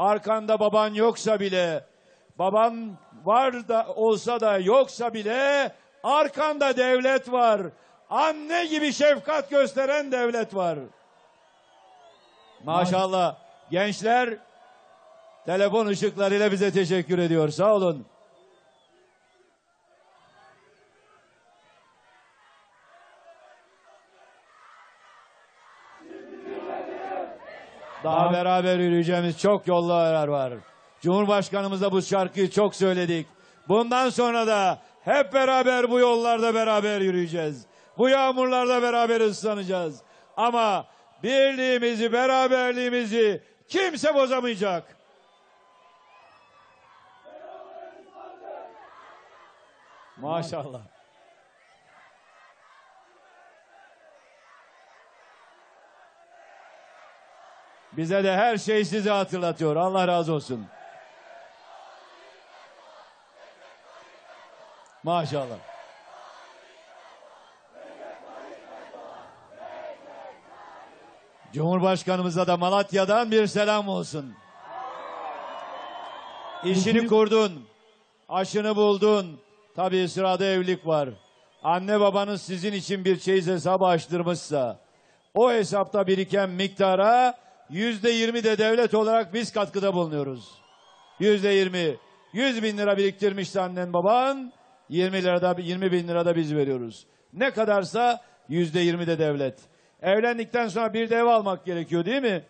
arkanda baban yoksa bile, baban var da olsa da yoksa bile arkanda devlet var. Anne gibi şefkat gösteren devlet var. Maşallah gençler telefon ışıklarıyla bize teşekkür ediyor. Sağ olun. Daha beraber yürüyeceğimiz çok yollar var. Cumhurbaşkanımızla bu şarkıyı çok söyledik. Bundan sonra da hep beraber bu yollarda beraber yürüyeceğiz. Bu yağmurlarda beraber ıslanacağız. Ama birliğimizi, beraberliğimizi kimse bozamayacak. Maşallah. Bize de her şey sizi hatırlatıyor. Allah razı olsun. Maşallah. Cumhurbaşkanımıza da Malatya'dan bir selam olsun. İşini kurdun, aşını buldun. Tabii sırada evlilik var. Anne babanız sizin için bir çeyiz hesabı açtırmışsa, o hesapta biriken miktara yüzde yirmi de devlet olarak biz katkıda bulunuyoruz. Yüzde yirmi. Yüz bin lira biriktirmişse annen baban, 20 lirada 20 bin lirada biz veriyoruz. Ne kadarsa yüzde yirmi de devlet. Evlendikten sonra bir de ev almak gerekiyor değil mi?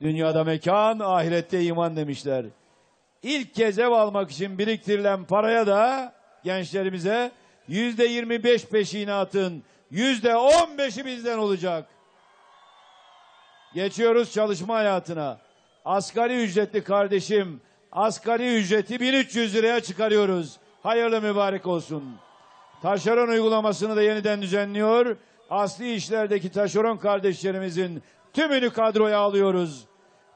Dünyada mekan, ahirette iman demişler. İlk kez ev almak için biriktirilen paraya da gençlerimize yüzde yirmi beş peşinatın yüzde on beşi bizden olacak. Geçiyoruz çalışma hayatına. Asgari ücretli kardeşim, asgari ücreti 1300 liraya çıkarıyoruz. Hayırlı mübarek olsun. Taşeron uygulamasını da yeniden düzenliyor. Asli işlerdeki taşeron kardeşlerimizin tümünü kadroya alıyoruz.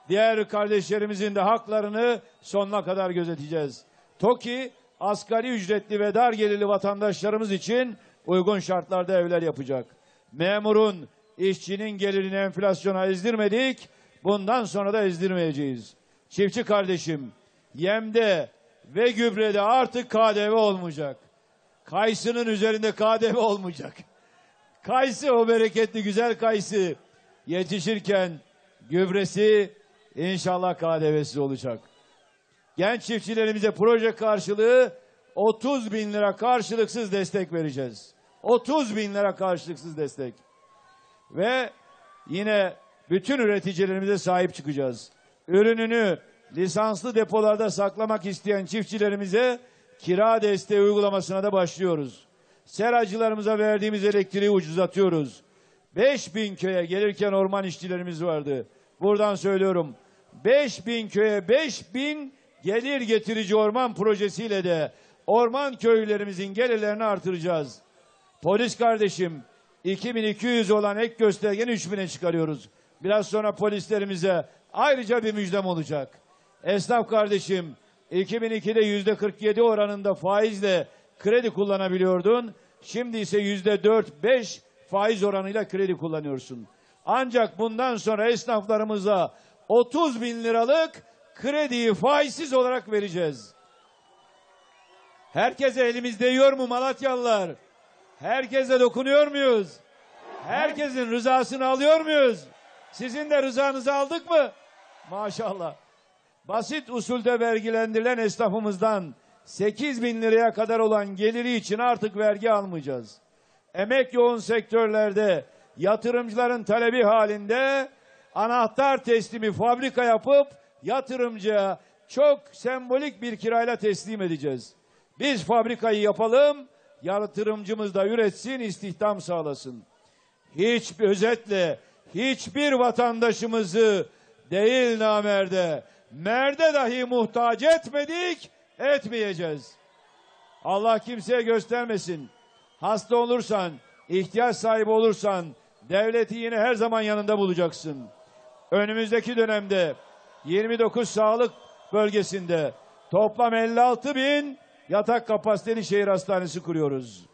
Diğer kardeşlerimizin de haklarını sonuna kadar gözeteceğiz. TOKİ asgari ücretli ve dar gelirli vatandaşlarımız için uygun şartlarda evler yapacak. Memurun, işçinin gelirini enflasyona ezdirmedik. Bundan sonra da ezdirmeyeceğiz. Çiftçi kardeşim, yemde ve gübrede artık KDV olmayacak. Kayısının üzerinde KDV olmayacak. Kayısı o bereketli güzel kayısı yetişirken gübresi inşallah KDV'siz olacak. Genç çiftçilerimize proje karşılığı 30 bin lira karşılıksız destek vereceğiz. 30 bin lira karşılıksız destek. Ve yine bütün üreticilerimize sahip çıkacağız. Ürününü lisanslı depolarda saklamak isteyen çiftçilerimize kira desteği uygulamasına da başlıyoruz. Seracılarımıza verdiğimiz elektriği ucuzlatıyoruz. 5000 köye gelirken orman işçilerimiz vardı. Buradan söylüyorum. 5000 köye 5000 gelir getirici orman projesiyle de orman köylülerimizin gelirlerini artıracağız. Polis kardeşim 2200 olan ek göstergeni 3000'e çıkarıyoruz. Biraz sonra polislerimize ayrıca bir müjdem olacak. Esnaf kardeşim 2002'de yüzde 47 oranında faizle kredi kullanabiliyordun. Şimdi ise yüzde 4-5 faiz oranıyla kredi kullanıyorsun. Ancak bundan sonra esnaflarımıza 30 bin liralık krediyi faizsiz olarak vereceğiz. Herkese elimiz değiyor mu Malatyalılar? Herkese dokunuyor muyuz? Herkesin rızasını alıyor muyuz? Sizin de rızanızı aldık mı? Maşallah. Basit usulde vergilendirilen esnafımızdan 8 bin liraya kadar olan geliri için artık vergi almayacağız. Emek yoğun sektörlerde yatırımcıların talebi halinde anahtar teslimi fabrika yapıp yatırımcıya çok sembolik bir kirayla teslim edeceğiz. Biz fabrikayı yapalım, yatırımcımız da üretsin, istihdam sağlasın. Hiç özetle hiçbir vatandaşımızı değil namerde, merde dahi muhtaç etmedik, etmeyeceğiz. Allah kimseye göstermesin. Hasta olursan, ihtiyaç sahibi olursan, devleti yine her zaman yanında bulacaksın. Önümüzdeki dönemde 29 sağlık bölgesinde toplam 56 bin yatak kapasiteli şehir hastanesi kuruyoruz.